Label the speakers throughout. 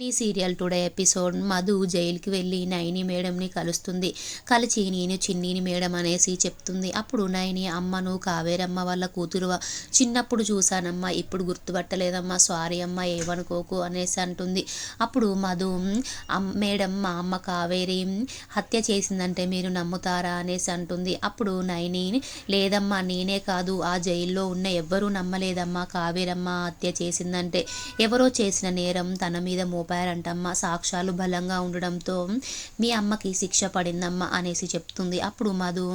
Speaker 1: నీ serial today episode Madhu జైలుకి వెళ్ళి నైని మేడంని కలుస్తుంది. కలిసి నేను చిన్నీని మేడం అనేసి చెప్తుంది. అప్పుడు నైని అమ్మను కావేరమ్మ వాళ్ళ కూతురు చిన్నప్పుడు చూశానమ్మా ఇప్పుడు గుర్తుపట్టలేదమ్మా సారీ అమ్మ ఏమనుకోకు అనేసి అంటుంది. అప్పుడు మధు మేడం మా అమ్మ కావేరి హత్య చేసిందంటే మీరు నమ్ముతారా? అనేసి అంటుంది. అప్పుడు నైని లేదమ్మా నేనే కాదు. ఆ జైల్లో ఉన్న ఎవ్వరూ నమ్మలేదమ్మా. కావేరమ్మ హత్య చేసిందంటే ఎవరో చేసిన నేరం తన మీద మోప చెప్పారంటమ్మ సాక్ష్యాలు బలంగా ఉండడంతో మీ అమ్మకి శిక్ష పడిందమ్మా అనేసి చెప్తుంది. అప్పుడు మధు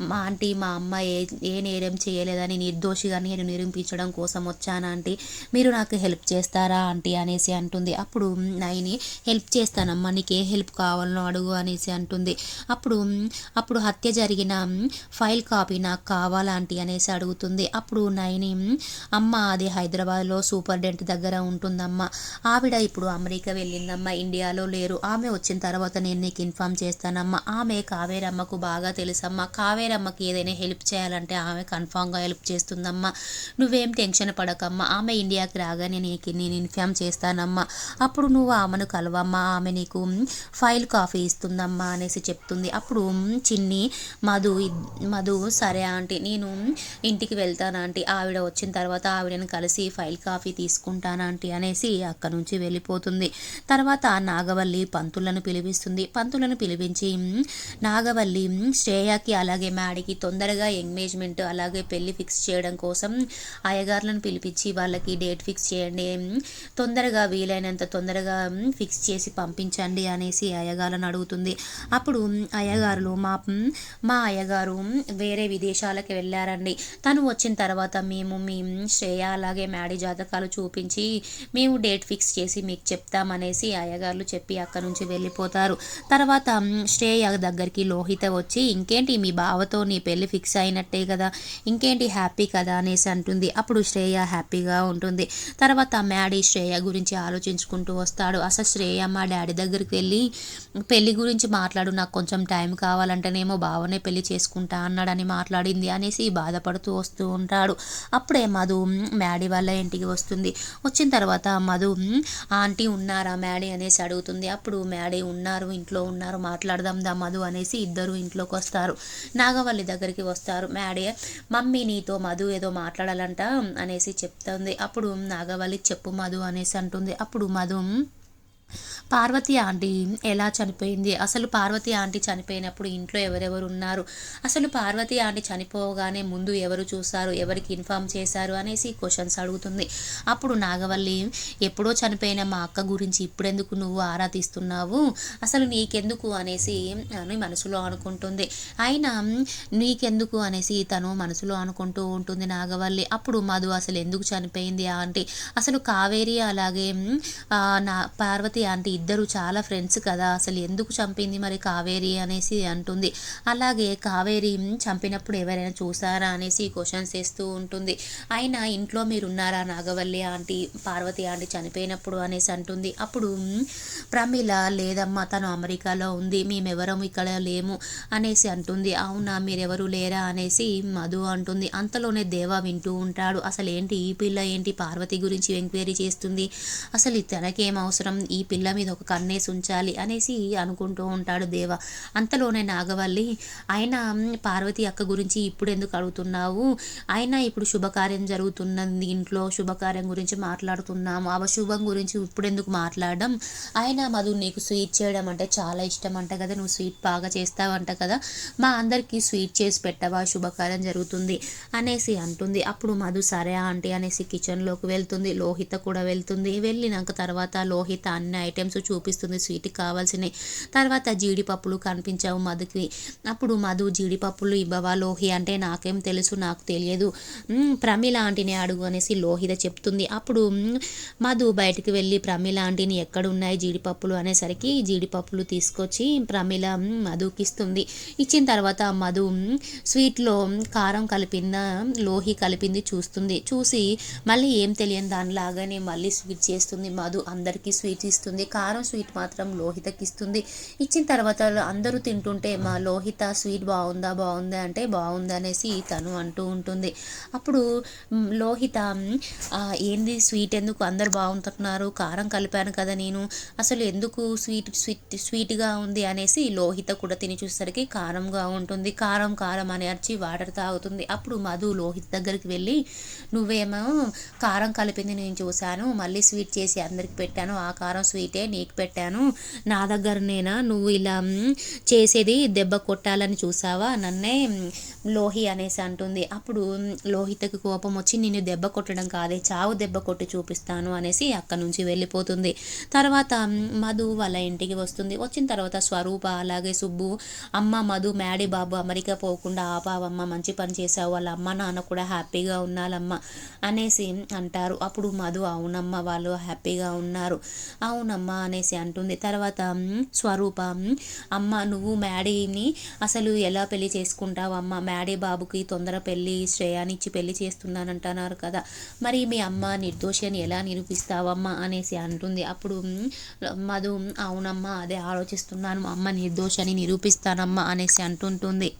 Speaker 1: మా ఆంటీ మా అమ్మ ఏ ఏ నేరం చేయలేదని నిర్దోషిగా నేను నిరూపించడం కోసం వచ్చాను ఆంటీ? మీరు నాకు హెల్ప్ చేస్తారా ఆంటీ? అనేసి అంటుంది. అప్పుడు నైని హెల్ప్ చేస్తానమ్మా నీకు ఏ హెల్ప్ కావాలనో అడుగు అనేసి అంటుంది. అప్పుడు అప్పుడు హత్య జరిగిన ఫైల్ కాపీ నాకు కావాలా ఆంటీ? అనేసి అడుగుతుంది. అప్పుడు నైని అమ్మ అది హైదరాబాద్లో సూపర్డెంట్ దగ్గర ఉంటుందమ్మా. ఆవిడ ఇప్పుడు అమెరికా అమెరికా వెళ్ళిందమ్మా. ఇండియాలో లేరు. ఆమె వచ్చిన తర్వాత నేను నీకు ఇన్ఫామ్ చేస్తానమ్మా. ఆమె కావేరమ్మకు బాగా తెలుసమ్మా. కావేరమ్మకి ఏదైనా హెల్ప్ చేయాలంటే ఆమె కన్ఫామ్గా హెల్ప్ చేస్తుందమ్మా. నువ్వేం టెన్షన్ పడకమ్మా. ఆమె ఇండియాకి రాగానే నీకు నేను ఇన్ఫామ్ చేస్తానమ్మా. అప్పుడు నువ్వు ఆమెను కలవమ్మా. ఆమె నీకు ఫైల్ కాఫీ ఇస్తుందమ్మా అనేసి చెప్తుంది. అప్పుడు చిన్ని మధు మధు సరే ఆంటీ. నేను ఇంటికి వెళ్తాను ఆంటీ. ఆవిడ వచ్చిన తర్వాత ఆవిడని కలిసి ఫైల్ కాఫీ తీసుకుంటాను ఆంటీ అనేసి అక్కడ నుంచి వెళ్ళిపోతుంది. తర్వాత నాగవల్లి పంతులను పిలిపిస్తుంది. పంతులను పిలిపించి నాగవల్లి శ్రేయాకి అలాగే మ్యాడీకి తొందరగా ఎంగేజ్మెంట్ అలాగే పెళ్ళి ఫిక్స్ చేయడం కోసం అయ్యగారులను పిలిపించి వాళ్ళకి డేట్ ఫిక్స్ చేయండి. తొందరగా వీలైనంత తొందరగా ఫిక్స్ చేసి పంపించండి అనేసి అయ్యగారులను అడుగుతుంది. అప్పుడు అయ్యగారులు మా మా అయ్యగారు వేరే విదేశాలకు వెళ్ళారండి. తను వచ్చిన తర్వాత మేము మీ శ్రేయ అలాగే మ్యాడీ జాతకాలు చూపించి మేము డేట్ ఫిక్స్ చేసి మీకు చెప్తాం. చెప్తామనేసి అయ్యగారులు చెప్పి అక్కడి నుంచి వెళ్ళిపోతారు. తర్వాత శ్రేయ దగ్గరికి లోహిత వచ్చి ఇంకేంటి మీ బావతో నీ పెళ్ళి ఫిక్స్ అయినట్టే కదా ఇంకేంటి హ్యాపీ కదా? అనేసి అంటుంది. అప్పుడు శ్రేయ హ్యాపీగా ఉంటుంది. తర్వాత మ్యాడీ శ్రేయ గురించి ఆలోచించుకుంటూ వస్తాడు. అసలు శ్రేయ మా డాడీ దగ్గరికి వెళ్ళి పెళ్ళి గురించి మాట్లాడు నాకు కొంచెం టైం కావాలంటేనేమో బావనే పెళ్ళి చేసుకుంటా అన్నాడని మాట్లాడింది అనేసి బాధపడుతూ వస్తూ ఉంటాడు. అప్పుడే మధు మ్యాడీ వాళ్ళ ఇంటికి వస్తుంది. వచ్చిన తర్వాత మధు ఆంటీ ఉన్నారా మ్యాడీ అనేసి అడుగుతుంది. అప్పుడు మ్యాడీ ఉన్నారు ఇంట్లో ఉన్నారు మాట్లాడదాం దా మధు అనేసి ఇద్దరు ఇంట్లోకి వస్తారు. నాగవల్లి దగ్గరికి వస్తారు. మ్యాడీ మమ్మీ నీతో మధు ఏదో మాట్లాడాలంట అనేసి చెప్తుంది. అప్పుడు నాగవల్లి చెప్పు మధు అనేసి అంటుంది. అప్పుడు మధు పార్వతి ఆంటీ ఎలా చనిపోయింది? అసలు పార్వతి ఆంటీ చనిపోయినప్పుడు ఇంట్లో ఎవరెవరు ఉన్నారు? అసలు పార్వతి ఆంటీ చనిపోగానే ముందు ఎవరు చూశారు? ఎవరికి ఇన్ఫామ్ చేశారు? అనేసి క్వశ్చన్స్ అడుగుతుంది. అప్పుడు నాగవల్లి ఎప్పుడో చనిపోయిన మా అక్క గురించి ఇప్పుడెందుకు నువ్వు ఆరా తీస్తున్నావు? అసలు నీకెందుకు? అనేసి అని మనసులో అనుకుంటుంది. అయినా నీకెందుకు అనేసి తను మనసులో అనుకుంటూ ఉంటుంది నాగవల్లి. అప్పుడు మధు అసలు ఎందుకు చనిపోయింది ఆంటీ? అసలు కావేరి అలాగే నా పార్వతి ఆంటీ ఇద్దరు చాలా ఫ్రెండ్స్ కదా అసలు ఎందుకు చంపింది మరి కావేరి? అనేసి అంటుంది. అలాగే కావేరి చంపినప్పుడు ఎవరైనా చూసారా? అనేసి క్వశ్చన్స్ వేస్తూ ఉంటుంది. అయినా ఇంట్లో మీరు ఉన్నారా నాగవల్లి ఆంటీ పార్వతి ఆంటీ చనిపోయినప్పుడు? అనేసి అంటుంది. అప్పుడు ప్రమిళ లేదమ్మా తను అమెరికాలో ఉంది మేమెవరం ఇక్కడ లేము అనేసి అంటుంది. అవునా మీరెవరు లేరా? అనేసి మధు అంటుంది. అంతలోనే దేవా వింటూ ఉంటాడు. అసలు ఏంటి ఈ పిల్ల ఏంటి పార్వతి గురించి ఎంక్వైరీ చేస్తుంది? అసలు తనకేం అవసరం? ఈ పిల్ల మీద ఒక కన్నేసి ఉంచాలి అనేసి అనుకుంటూ ఉంటాడు దేవ. అంతలోనే నాగవల్లి ఆయన పార్వతి అక్క గురించి ఇప్పుడు ఎందుకు అడుగుతున్నావు? ఆయన ఇప్పుడు శుభకార్యం జరుగుతున్నది ఇంట్లో శుభకార్యం గురించి మాట్లాడుతున్నాము. అవశుభం గురించి ఇప్పుడు ఎందుకు మాట్లాడడం? ఆయన మధు నీకు స్వీట్ చేయడం అంటే చాలా ఇష్టం అంట కదా. నువ్వు స్వీట్ బాగా చేస్తావంట కదా. మా అందరికీ స్వీట్ చేసి పెట్టవా? శుభకార్యం జరుగుతుంది. అనేసి అంటుంది. అప్పుడు మధు సరే ఆంటీ అనేసి కిచెన్లోకి వెళ్తుంది. లోహిత కూడా వెళ్తుంది. వెళ్ళినాక తర్వాత లోహిత అన్ని ఐటమ్స్ చూపిస్తుంది స్వీట్కి కావాల్సినవి. తర్వాత జీడిపప్పులు కనిపించావు మధుకి. అప్పుడు మధు జీడిపప్పులు ఇవ్వవా లోహి? అంటే నాకేం తెలుసు నాకు తెలియదు. ప్రమిళ ఆంటీని అడుగు అనేసి లోహిత చెప్తుంది. అప్పుడు మధు బయటికి వెళ్ళి ప్రమిళ ఆంటీని ఎక్కడున్నాయి జీడిపప్పులు అనేసరికి జీడిపప్పులు తీసుకొచ్చి ప్రమిళ మధుకి ఇస్తుంది. ఇచ్చిన తర్వాత మధు స్వీట్లో కారం కలిపింద లోహి కలిపింది చూస్తుంది. చూసి మళ్ళీ ఏం తెలియని దానిలాగానే మళ్ళీ స్వీట్ చేస్తుంది మధు. అందరికీ స్వీట్ ఇస్తుంది. ఇస్తుంది. కారం స్వీట్ మాత్రం లోహితకి ఇస్తుంది ఇచ్చిన తర్వాత అందరూ తింటుంటే మా లోహిత స్వీట్ బాగుందా బాగుందా? అంటే బాగుంది అనేసి తను అంటూ ఉంటుంది. అప్పుడు లోహిత ఏంది స్వీట్? ఎందుకు అందరు బాగుంటున్నారు? కారం కలిపాను కదా నేను. అసలు ఎందుకు స్వీట్ స్వీట్ స్వీట్గా ఉంది? అనేసి లోహిత కూడా తిని చూసేసరికి కారంగా ఉంటుంది. కారం కారం అని అరిచి వాటర్ తాగుతుంది. అప్పుడు మధు లోహిత దగ్గరికి వెళ్ళి నువ్వేమో కారం కలిపింది నేను చూశాను. మళ్ళీ స్వీట్ చేసి అందరికి పెట్టాను. ఆ కారం స్వీటే నీకు పెట్టాను. నా దగ్గరనేనా నువ్వు ఇలా చేసేది దెబ్బ కొట్టాలని చూసావా? నన్నే లోహి అనేసి అంటుంది. అప్పుడు లోహితకు లోహితకి కోపం వచ్చి నేను దెబ్బ కొట్టడం కాదే చావు దెబ్బ కొట్టి చూపిస్తాను అనేసి అక్కడ నుంచి వెళ్ళిపోతుంది. తర్వాత మధు వాళ్ళ ఇంటికి వస్తుంది. వచ్చిన తర్వాత స్వరూప అలాగే సుబ్బు అమ్మ మధు మ్యాడీ బాబు అమెరికా పోకుండా ఆపావమ్మ మంచి పని చేసావు వాళ్ళ అమ్మ నాన్న కూడా హ్యాపీగా ఉన్నాలమ్మ అనేసి అంటారు. అప్పుడు మధు అవునమ్మ వాళ్ళు హ్యాపీగా ఉన్నారు. అవును అవునమ్మా అనేసి అంటుంది. తర్వాత స్వరూప అమ్మ నువ్వు మ్యాడీని అసలు ఎలా పెళ్ళి చేసుకుంటావు అమ్మ? మ్యాడీ బాబుకి తొందర పెళ్ళి శ్రేయానిచ్చి పెళ్ళి చేస్తున్నానంటున్నారు కదా. మరి మీ అమ్మ నిర్దోషి అని ఎలా నిరూపిస్తావమ్మా? అనేసి అంటుంది. అప్పుడు మధు అవునమ్మా అదే ఆలోచిస్తున్నాను. అమ్మ నిర్దోషి అని నిరూపిస్తానమ్మా అనేసి అంటుంటుంది.